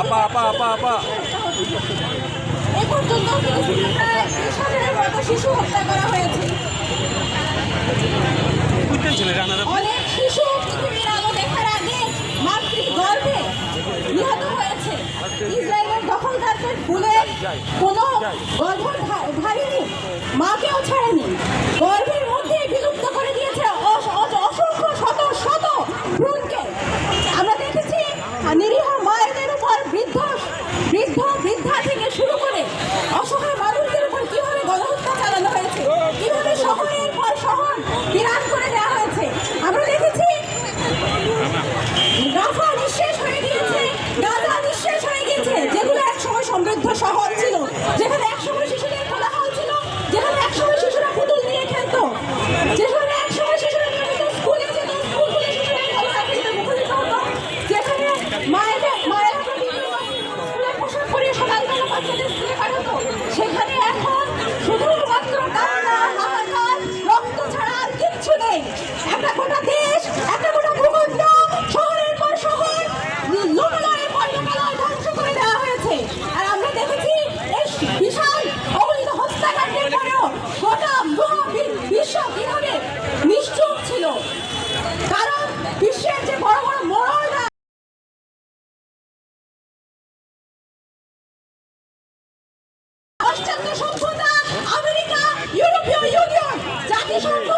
আপা আপা আপা আপা এই পর্যন্ত প্রায় ত্রিশ হাজারের মতো শিশু হত্যা করা হয়েছে অনেক শিশু পৃথিবীর আলো দেখার আগে মাতৃ গর্ভে নিহত হয়েছে। ইসরায়েলের দখলদারদের ভুলের কোনো গর্ভ ছাড়া নেই です。সভ্যতা আমেরিকা ইউরোপীয় ইউনিয়ন জাতিসংঘ